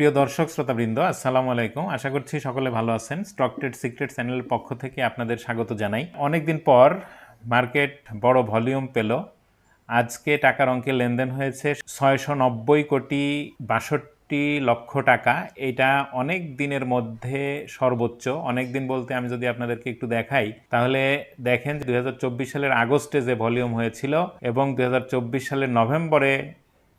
প্রিয় দর্শক, শ্রোতাবৃন্দ, আসসালামু আলাইকুম। আশা করছি সকলে ভালো আছেন। স্টক ট্রেড সিক্রেট চ্যানেলের পক্ষ থেকে আপনাদের স্বাগত জানাই। অনেকদিন পর মার্কেট বড় ভলিউম পেল। আজকে টাকার অঙ্কে লেনদেন হয়েছে ছয়শো নব্বই কোটি বাষট্টি লক্ষ টাকা। এটা অনেক দিনের মধ্যে সর্বোচ্চ। অনেক দিন বলতে আমি যদি আপনাদেরকে একটু দেখাই, তাহলে দেখেন দুই হাজার চব্বিশ সালের আগস্টে যে ভলিউম হয়েছিল এবং দুই হাজার চব্বিশ সালের নভেম্বরে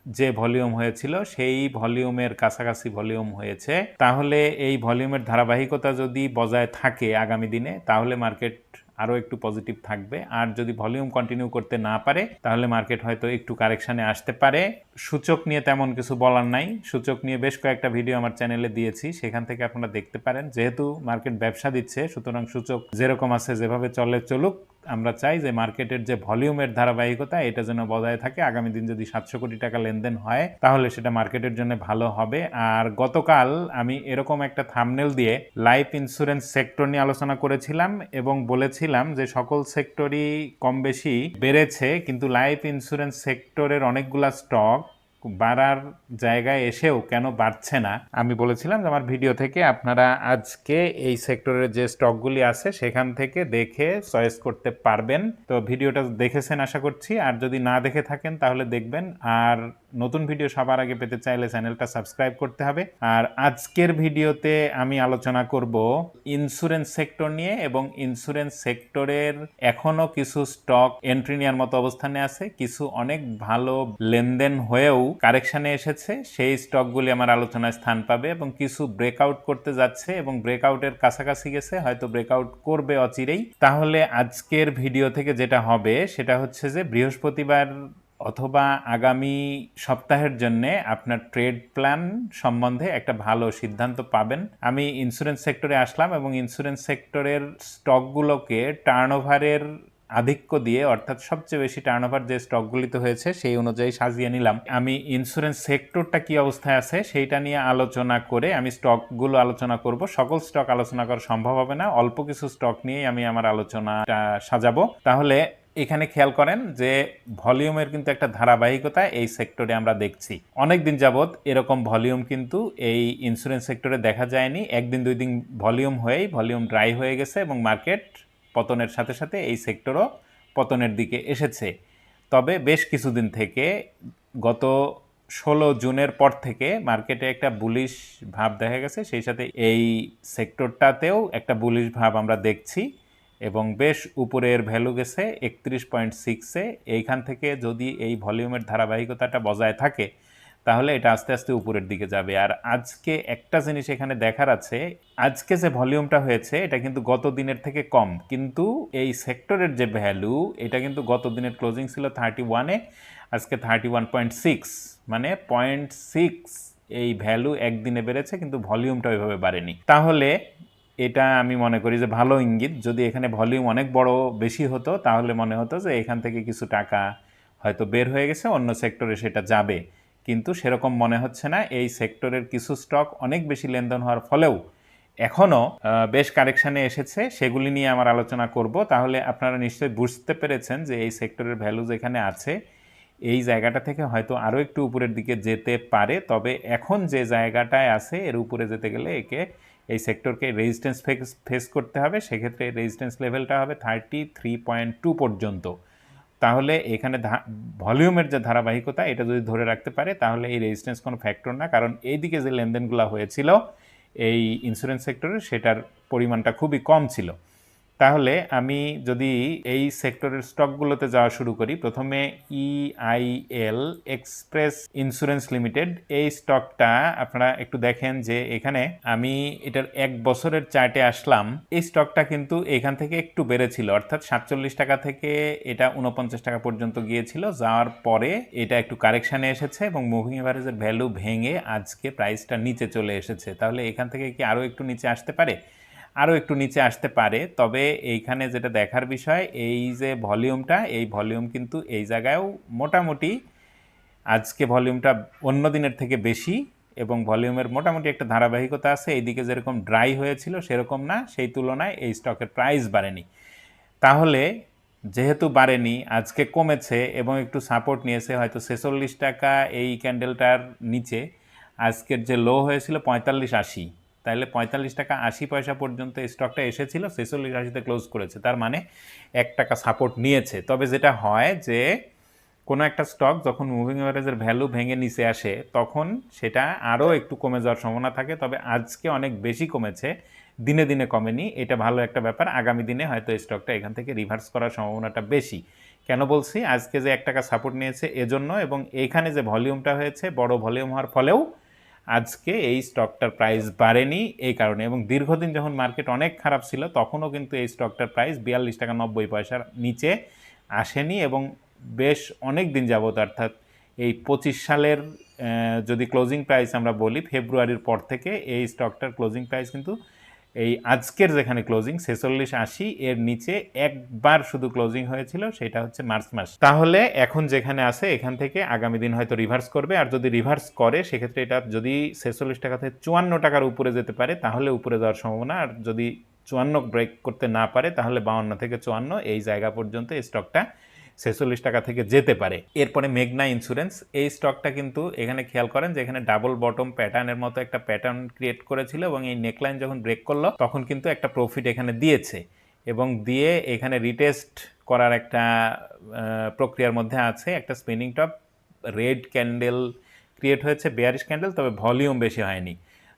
যে ভলিউম হয়েছিল, সেই ভলিউমের কাছাকাছি ভলিউম হয়েছে। তাহলে এই ভলিউমের ধারাবাহিকতা যদি বজায় থাকে আগামী দিনে, তাহলে মার্কেট আরও একটু পজিটিভ থাকবে। আর যদি ভলিউম কন্টিনিউ করতে না পারে, তাহলে মার্কেট হয়তো একটু কারেকশানে আসতে পারে। সূচক নিয়ে তেমন কিছু বলার নাই। সূচক নিয়ে বেশ কয়েকটা ভিডিও আমার চ্যানেলে দিয়েছি। সেখান থেকে আপনারা দেখতে পারেন। যেহেতু মার্কেট ব্যবসা দিচ্ছে, সুতরাং সূচক যেরকম আছে, যেভাবে চলে চলুক আমরা চাই যে মার্কেটের যে ভলিউমের ধারাবাহিকতা, এটা যেন বজায় থাকে। আগামী দিন যদি সাতশো কোটি টাকা লেনদেন হয়, তাহলে সেটা মার্কেটের জন্য ভালো হবে। আর গতকাল আমি এরকম একটা থামনেল দিয়ে লাইফ ইন্স্যুরেন্স সেক্টর নিয়ে আলোচনা করেছিলাম এবং বলেছিলাম যে সকল সেক্টরই কম বেশি বেড়েছে, কিন্তু লাইফ ইন্স্যুরেন্স সেক্টরের অনেকগুলা স্টক বাড়ার জায়গায় এসেও কেন বাড়ছে না? আমি বলেছিলাম যে আমার ভিডিও থেকে আপনারা আজকে এই সেক্টরের যে স্টকগুলি আছে সেখান থেকে দেখে চয়েস করতে পারবেন। তো ভিডিওটা দেখেছেন আশা করছি। আর যদি না দেখে থাকেন তাহলে দেখবেন। আর নতুন ভিডিও সবার আগে পেতে চাইলে চ্যানেলটা সাবস্ক্রাইব করতে হবে। আর আজকের ভিডিওতে আমি আলোচনা করব ইন্স্যুরেন্স সেক্টর নিয়ে এবং ইন্স্যুরেন্স সেক্টরের এখনও কিছু স্টক এন্ট্রি নেওয়ার মতো অবস্থানে আছে। কিছু অনেক ভালো লেনদেন হয়েও কারেকশানে এসেছে, সেই স্টকগুলি আমার আলোচনায় স্থান পাবে এবং কিছু ব্রেকআউট করতে যাচ্ছে এবং ব্রেকআউটের কাছাকাছি গেছে, হয়তো ব্রেকআউট করবে অচিরেই। তাহলে আজকের ভিডিও থেকে যেটা হবে, সেটা হচ্ছে যে বৃহস্পতিবার অথবা আগামী সপ্তাহের জন্য আপনার ট্রেড প্ল্যান সম্বন্ধে একটা ভালো সিদ্ধান্ত পাবেন। আমি ইন্স্যুরেন্স সেক্টরে আসলাম এবং ইন্স্যুরেন্স সেক্টরের স্টকগুলোকে টার্নওভারের আধিক্য দিয়ে, অর্থাৎ সবচেয়ে বেশি টার্নওভার যে স্টকগুলিতে হয়েছে, সেই অনুযায়ী সাজিয়ে নিলাম। আমি ইন্স্যুরেন্স সেক্টরটা কি অবস্থায় আছে, সেইটা নিয়ে আলোচনা করে আমি স্টকগুলো আলোচনা করব। সকল স্টক আলোচনা করা সম্ভব হবে না। অল্প কিছু স্টক নিয়েই আমি আমার আলোচনাটা সাজাবো। তাহলে এখানে খেয়াল করেন যে ভলিউমের কিন্তু একটা ধারাবাহিকতা এই সেক্টরে আমরা দেখছি। অনেক দিন যাবৎ এরকম ভলিউম কিন্তু এই ইন্স্যুরেন্স সেক্টরে দেখা যায়নি। একদিন দুই দিন ভলিউম হয়েই ভলিউম ড্রাই হয়ে গেছে এবং মার্কেট পতনের সাথে সাথে এই সেক্টরও পতনের দিকে এসেছে। তবে বেশ কিছুদিন থেকে গত ষোলো জুনের পর থেকে মার্কেটে একটা বুলিশ ভাব দেখা গেছে, সেই সাথে এই সেক্টরটাতেও একটা বুলিশ ভাব আমরা দেখছি এবং বেশ উপরের ভ্যালু গেছে একত্রিশ পয়েন্ট সিক্সে এইখান থেকে যদি এই ভলিউমের ধারাবাহিকতাটা বজায় থাকে তাহলে এটা আস্তে আস্তে উপরের দিকে যাবে। আর আজকে একটা জিনিস এখানে দেখার আছে, আজকে যে ভলিউমটা হয়েছে, এটা কিন্তু গত দিনের থেকে কম। কিন্তু এই সেক্টরের যে ভ্যালু, এটা কিন্তু গত দিনের ক্লোজিং ছিল থার্টি ওয়ানে আজকে থার্টি ওয়ান পয়েন্ট সিক্স মানে পয়েন্ট সিক্স এই ভ্যালু একদিনে বেড়েছে, কিন্তু ভলিউমটা ওইভাবে বাড়েনি। তাহলে এটা আমি মনে করি যে ভালো ইঙ্গিত। যদি এখানে ভলিউম অনেক বড় বেশি হতো, তাহলে মনে হতো যে এখান থেকে কিছু টাকা হয়তো বের হয়ে গেছে, অন্য সেক্টরে সেটা যাবে। কিন্তু সেরকম মনে হচ্ছে না। এই সেক্টরের কিছু স্টক অনেক বেশি লেনদেন হওয়ার ফলেও এখনও বেশ কারেকশানে এসেছে। সেগুলি নিয়ে আমার আলোচনা করব। তাহলে আপনারা নিশ্চয়ই বুঝতে পেরেছেন যে এই সেক্টরের ভ্যালু যেখানে আছে। এই জায়গাটা থেকে হয়তো আরও একটু উপরের দিকে যেতে পারে। তবে এখন যে জায়গাটায় আছে, এর উপরে যেতে গেলে একে এই সেক্টরকে রেজিস্ট্যান্স ফেস করতে হবে। সেক্ষেত্রে রেজিস্ট্যান্স লেভেলটা হবে থার্টি থ্রি পয়েন্ট টু পর্যন্ত। তাহলে এখানে ভলিউমের যে ধারাবাহিকতা, এটা যদি ধরে রাখতে পারে, তাহলে এই রেজিস্ট্যান্স কোনো ফ্যাক্টর না। কারণ এইদিকে যে লেনদেনগুলো হয়েছিল, এই ইন্স্যুরেন্স সেক্টরে সেটার পরিমাণটা খুবই কম ছিল। তাহলে আমি যদি এই সেক্টরের স্টকগুলোতে যাওয়া শুরু করি, প্রথমে ইআইএল এক্সপ্রেস ইন্স্যুরেন্স লিমিটেড এই স্টকটা আপনারা একটু দেখেন যে এখানে আমি এটার এক বছরের চার্টে আসলাম। এই স্টকটা কিন্তু এখান থেকে একটু বেড়েছিল, অর্থাৎ সাতচল্লিশ টাকা থেকে এটা উনপঞ্চাশ টাকা পর্যন্ত গিয়েছিল। যাওয়ার পরে এটা একটু কারেকশানে এসেছে এবং মুভিং এভারেজের ভ্যালু ভেঙে আজকে প্রাইসটা নিচে চলে এসেছে। তাহলে এখান থেকে কি আরও একটু নিচে আসতে পারে? আরও একটু নিচে আসতে পারে। তবে এইখানে যেটা দেখার বিষয়, এই যে ভলিউমটা, এই ভলিউম কিন্তু এই জায়গায়ও মোটামুটি আজকে ভলিউমটা অন্য দিনের থেকে বেশি এবং ভলিউমের মোটামুটি একটা ধারাবাহিকতা আছে। এইদিকে যেরকম ড্রাই হয়েছিল সেরকম না, সেই তুলনায় এই স্টকের প্রাইস বাড়েনি। তাহলে যেহেতু বাড়েনি, আজকে কমেছে এবং একটু সাপোর্ট নিয়েছে, হয়তো ছেচল্লিশ টাকা এই ক্যান্ডেলটার নিচে। আজকের যে লো হয়েছিল পঁয়তাল্লিশ আশি। তাহলে পঁয়তাল্লিশ টাকা আশি পয়সা পর্যন্ত স্টকটা এসেছিল, ছেচল্লিশ আশিতে ক্লোজ করেছে। তার মানে এক টাকা সাপোর্ট নিয়েছে। তবে যেটা হয় যে, কোনো একটা স্টক যখন মুভিং অ্যাভারেজের ভ্যালু ভেঙে নিচে আসে, তখন সেটা আরও একটু কমে যাওয়ার সম্ভাবনা থাকে। তবে আজকে অনেক বেশি কমেছে, দিনে দিনে কমেনি। এটা ভালো একটা ব্যাপার। আগামী দিনে হয়তো স্টকটা এখান থেকে রিভার্স করার সম্ভাবনাটা বেশি। কেন বলছি? আজকে যে এক টাকা সাপোর্ট নিয়েছে এজন্য এবং এইখানে যে ভলিউমটা হয়েছে, বড় ভলিউম হওয়ার ফলেও আজকে এই স্টকটার প্রাইস বাড়েনি এই কারণে এবং দীর্ঘদিন যখন মার্কেট অনেক খারাপ ছিল, তখনও কিন্তু এই স্টকটার প্রাইস বিয়াল্লিশ টাকা নব্বই পয়সার নিচে আসেনি এবং বেশ অনেক দিন যাবত অর্থাৎ এই পঁচিশ সালের যদি ক্লোজিং প্রাইস আমরা বলি, ফেব্রুয়ারির পর থেকে এই স্টকটার ক্লোজিং প্রাইস কিন্তু এই আজকের যেখানে ক্লোজিং ছেচল্লিশ আশি, এর নিচে একবার শুধু ক্লোজিং হয়েছিল, সেটা হচ্ছে মার্চ মাস। তাহলে এখন যেখানে আছে, এখান থেকে আগামী দিন হয়তো রিভার্স করবে, আর যদি রিভার্স করে, সেক্ষেত্রে এটা যদি ছেচল্লিশ টাকা থেকে চুয়ান্ন টাকার উপরে যেতে পারে, তাহলে উপরে যাওয়ার সম্ভাবনা, আর যদি চুয়ান্ন ব্রেক করতে না পারে, তাহলে বাউন্ন থেকে চুয়ান্ন, এই জায়গা পর্যন্ত স্টকটা ছেচল্লিশ টাকা থেকে যেতে পারে। এরপরে মেঘনা ইন্স্যুরেন্স এই স্টকটা কিন্তু এখানে খেয়াল করেন যে এখানে ডাবল বটম প্যাটার্নের মতো একটা প্যাটার্ন ক্রিয়েট করেছিল এবং এই নেকলাইন যখন ব্রেক করল, তখন কিন্তু একটা প্রফিট এখানে দিয়েছে এবং দিয়ে এখানে রিটেস্ট করার একটা প্রক্রিয়ার মধ্যে আছে। একটা spinning top red candle create হয়েছে বেয়ারিশ ক্যান্ডেল তবে ভলিউম বেশি হয়নি।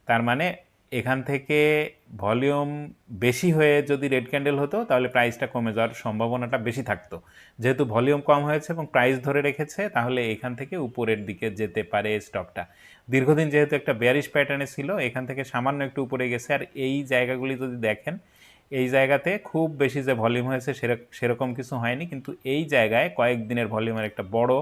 তার মানে এখান থেকে ভলিউম বেশি হয়ে যদি রেড ক্যান্ডেল হতো, তাহলে প্রাইসটা কমে যাওয়ার সম্ভাবনাটা বেশি থাকতো। যেহেতু ভলিউম কম হয়েছে এবং প্রাইস ধরে রেখেছে, তাহলে এখান থেকে উপরের দিকে যেতে পারে স্টকটা। দীর্ঘদিন যেহেতু একটা বেয়ারিশ প্যাটার্নে ছিল, এখান থেকে সামান্য একটু উপরে গেছে। আর এই জায়গাগুলি যদি দেখেন, এই জায়গাতে খুব বেশি যে ভলিউম হয়েছে, সেরক- সেরকম কিছু হয়নি। কিন্তু এই জায়গায় কয়েকদিনের ভলিউমের একটা বড়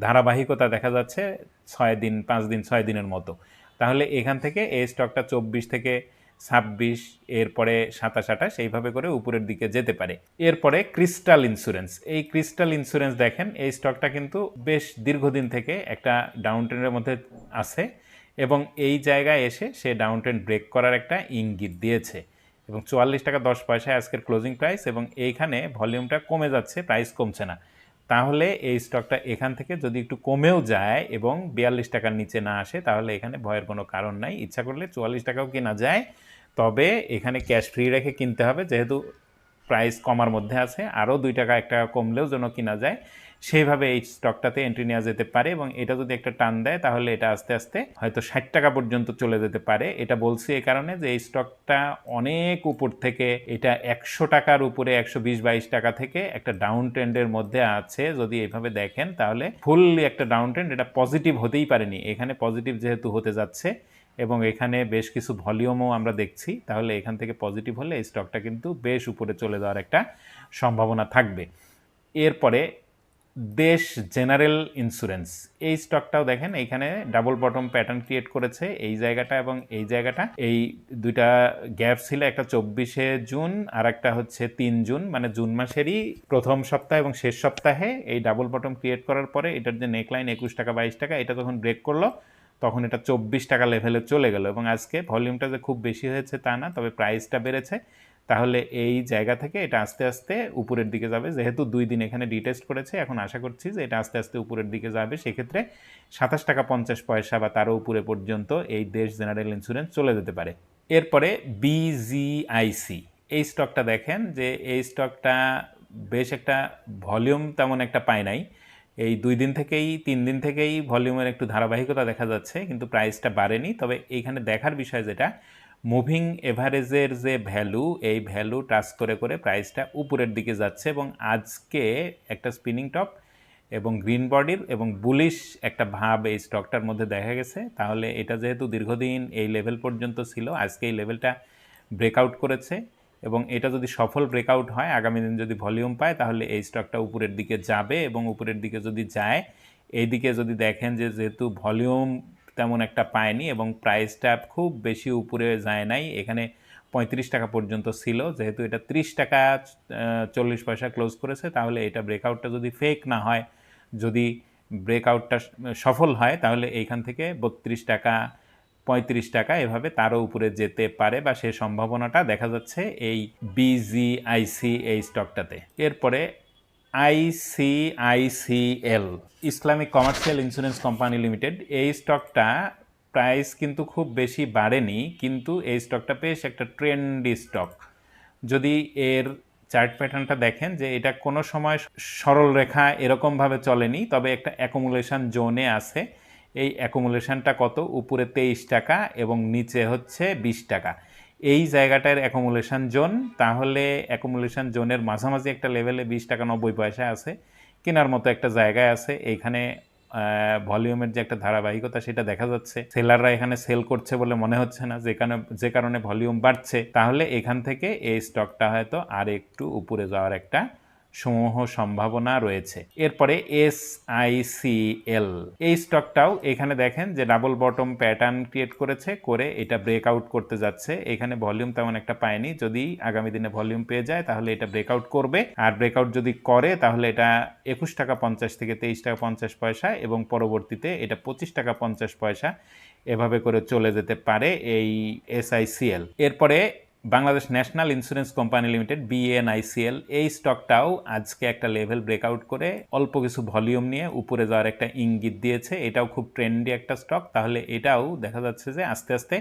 ধারাবাহিকতা দেখা যাচ্ছে, ছয় দিন, পাঁচ দিন, ছয় দিনের মতো। তাহলে এখান থেকে এই স্টকটা চব্বিশ থেকে ছাব্বিশ, এরপরে সাতাশ, আঠাশ, এইভাবে করে উপরের দিকে যেতে পারে। এরপরে ক্রিস্টাল ইন্স্যুরেন্স। এই ক্রিস্টাল ইন্স্যুরেন্স দেখেন, এই স্টকটা কিন্তু বেশ দীর্ঘদিন থেকে একটা ডাউন ট্রেন্ডের মধ্যে আছে এবং এই জায়গায় এসে সে ডাউন ট্রেন্ড ব্রেক করার একটা ইঙ্গিত দিয়েছে এবং চুয়াল্লিশ টাকা দশ পয়সায় আজকের ক্লোজিং প্রাইস এবং এইখানে ভলিউমটা কমে যাচ্ছে, প্রাইস কমছে না। তাহলে এই স্টকটা এখান থেকে যদি একটু কমেও যায় এবং বিয়াল্লিশ টাকার নিচে না আসে, তাহলে এখানে ভয়ের কোনো কারণ নাই। ইচ্ছা করলে চুয়াল্লিশ টাকাও কেনা যায়। তবে এখানে ক্যাশ ফ্রি রেখে কিনতে হবে, যেহেতু প্রাইস কমার মধ্যে আছে, আরও দুই টাকা, এক টাকা কমলেও যেন কিনা যায়। সেইভাবে এই স্টকটাতে এন্ট্রি নেওয়া যেতে পারে এবং এটা যদি একটা টান দেয়, তাহলে এটা আস্তে আস্তে হয়তো ষাট টাকা পর্যন্ত চলে যেতে পারে। এটা বলছি এই কারণে যে এই স্টকটা অনেক উপর থেকে এটা একশো টাকার উপরে, একশো বিশ বাইশ টাকা থেকে একটা ডাউন ট্রেন্ডের মধ্যে আছে। যদি এইভাবে দেখেন, তাহলে ফুললি একটা ডাউন ট্রেন্ড এটা পজিটিভ হতেই পারেনি। এখানে পজিটিভ যেহেতু হতে যাচ্ছে এবং এখানে বেশ কিছু ভলিউমও আমরা দেখছি, তাহলে এখান থেকে পজিটিভ হলে এই স্টকটা কিন্তু বেশ উপরে চলে যাওয়ার একটা সম্ভাবনা থাকবে। এরপরে দেশ জেনারেল ইন্স্যুরেন্স। এই স্টকটাও দেখেন, এইখানে ডাবল বটম প্যাটার্ন ক্রিয়েট করেছে এই জায়গাটা এবং এই জায়গাটা। এই দুইটা গ্যাপ ছিল, একটা চব্বিশে জুন আর একটা হচ্ছে তিন জুন মানে জুন মাসেরই প্রথম সপ্তাহ এবং শেষ সপ্তাহে এই ডাবল বটম ক্রিয়েট করার পরে এটার যে নেকলাইন একুশ টাকা, বাইশ টাকা, এটা যখন ব্রেক করল, তখন এটা চব্বিশ টাকা লেভেলে চলে গেল এবং আজকে ভলিউমটা যে খুব বেশি হয়েছে তা না, তবে প্রাইসটা বেড়েছে। তাহলে এই জায়গা থেকে এটা আস্তে আস্তে উপরের দিকে যাবে। যেহেতু দুই দিন এখানে ডিটেস্ট করেছে, এখন আশা করছি যে এটা আস্তে আস্তে উপরের দিকে যাবে। সেক্ষেত্রে সাতাশ টাকা পঞ্চাশ পয়সা বা তারও উপরে পর্যন্ত এই দেশ জেনারেল ইন্স্যুরেন্স চলে যেতে পারে। এরপরে বিজিআইসি এই স্টকটা দেখেন যে এই স্টকটা বেশ একটা ভলিউম তেমন একটা পায় নাই। এই দুই দিন থেকেই, তিন দিন থেকেই ভলিউমের একটু ধারাবাহিকতা দেখা যাচ্ছে, কিন্তু প্রাইসটা বাড়েনি। তবে এইখানে দেখার বিষয় যেটা মুভিং এভারেজের যে ভ্যালু এই ভ্যালু টাচ করে করে প্রাইসটা উপরের দিকে যাচ্ছে এবং আজকে একটা স্পিনিং টপ এবং গ্রিন বডির এবং বুলিশ একটা ভাব এই স্টকটার মধ্যে দেখা গেছে। তাহলে এটা যেহেতু দীর্ঘদিন এই লেভেল পর্যন্ত ছিল, আজকে এই লেভেলটা ব্রেকআউট করেছে এবং এটা যদি সফল ব্রেকআউট হয়, আগামী দিন যদি ভলিউম পায়, তাহলে এই স্টকটা উপরের দিকে যাবে এবং উপরের দিকে যদি যায়, এইদিকে যদি দেখেন যে যেহেতু ভলিউম তেমন একটা পায়নি এবং প্রাইসটা খুব বেশি উপরে যায় নাই। এখানে পঁয়ত্রিশ টাকা পর্যন্ত ছিল। যেহেতু এটা ত্রিশ টাকা চল্লিশ পয়সা ক্লোজ করেছে, তাহলে এটা ব্রেকআউটটা যদি ফেক না হয়, যদি ব্রেকআউটটা সফল হয়, তাহলে এইখান থেকে বত্রিশ টাকা, পঁয়ত্রিশ টাকা এভাবে তারও উপরে যেতে পারে বা সে সম্ভাবনাটা দেখা যাচ্ছে এই বিজিআইসি এই স্টকটাতে এরপরে ICICL Islamic commercial insurance company limited. এই স্টকটা প্রাইস কিন্তু খুব বেশি বাড়েনি, কিন্তু এই স্টকটা বেশ একটা ট্রেন্ডি স্টক। যদি এর চার্ট প্যাটার্নটা দেখেন যে এটা কোনো সময় সরল রেখা এরকমভাবে চলেনি, তবে একটা অ্যাকুমুলেশন জোনে আছে। এই অ্যাকুমুলেশনটা কত? উপরে তেইশ টাকা এবং নিচে হচ্ছে বিশ টাকা। এই জায়গাটার অ্যাকোমোলেশন জোন তাহলে অ্যাকোমোলেশন জোনের মাঝামাঝি একটা লেভেলে বিশ টাকা নব্বই পয়সা আছে, কেনার মতো একটা জায়গায় আছে, এইখানে ভলিউমের যে একটা ধারাবাহিকতা সেটা দেখা যাচ্ছে। সেলাররা এখানে সেল করছে বলে মনে হচ্ছে না যেখানে যে কারণে ভলিউম বাড়ছে, তাহলে এখান থেকে এই স্টকটা হয়তো আর একটু উপরে যাওয়ার একটা সমূহ সম্ভাবনা রয়েছে। এরপরে এস আই সি এল এই স্টকটাও এখানে দেখেন যে ডাবল বটম প্যাটার্ন ক্রিয়েট করেছে, করে এটা ব্রেকআউট করতে যাচ্ছে। এখানে ভলিউম তেমন একটা পায়নি। যদি আগামী দিনে ভলিউম পেয়ে যায়, তাহলে এটা ব্রেকআউট করবে। আর ব্রেকআউট যদি করে, তাহলে এটা একুশ টাকা পঞ্চাশ থেকে তেইশ টাকা পঞ্চাশ পয়সা এবং পরবর্তীতে এটা পঁচিশ টাকা পঞ্চাশ পয়সা এভাবে করে চলে যেতে পারে এই এসআইসিএল এরপরে Bangladesh national insurance company limited BNICL এই স্টকটাও আজকে একটা লেভেল ব্রেকআউট করে অল্প কিছু ভলিউম নিয়ে উপরে যাওয়ার একটা ইঙ্গিত দিয়েছে। এটাও খুব ট্রেন্ডি একটা স্টক তাহলে এটাও দেখা যাচ্ছে যে আস্তে আস্তে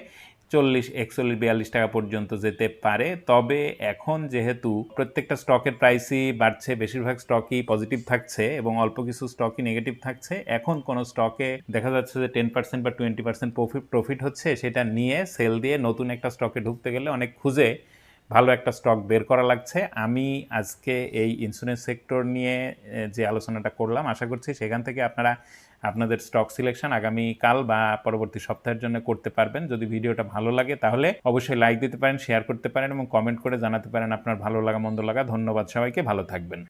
চল্লিশ, একচল্লিশ, বিয়াল্লিশ টাকা পর্যন্ত যেতে পারে। তবে এখন যেহেতু প্রত্যেকটা স্টকের প্রাইসই বাড়ছে, বেশিরভাগ স্টকই পজিটিভ থাকছে এবং অল্প কিছু স্টকই নেগেটিভ থাকছে, এখন কোনো স্টকে দেখা যাচ্ছে যে টেন পার্সেন্ট বা টোয়েন্টি পার্সেন্ট প্রফিট প্রফিট হচ্ছে, সেটা নিয়ে সেল দিয়ে নতুন একটা স্টকে ঢুকতে গেলে অনেক খুঁজে ভালো একটা স্টক বের করা লাগছে। আমি আজকে এই ইন্স্যুরেন্স সেক্টর নিয়ে যে আলোচনাটা করলাম, আশা করছি সেখান থেকে আপনারা আপনাদের স্টক সিলেকশন আগামী কাল বা পরবর্তী সপ্তাহের জন্য করতে পারবেন। যদি ভিডিওটা ভালো লাগে তাহলে অবশ্যই লাইক দিতে পারেন শেয়ার করতে পারেন এবং কমেন্ট করে জানাতে পারেন আপনার ভালো লাগা, মন্দ লাগা। ধন্যবাদ সবাইকে, ভালো থাকবেন।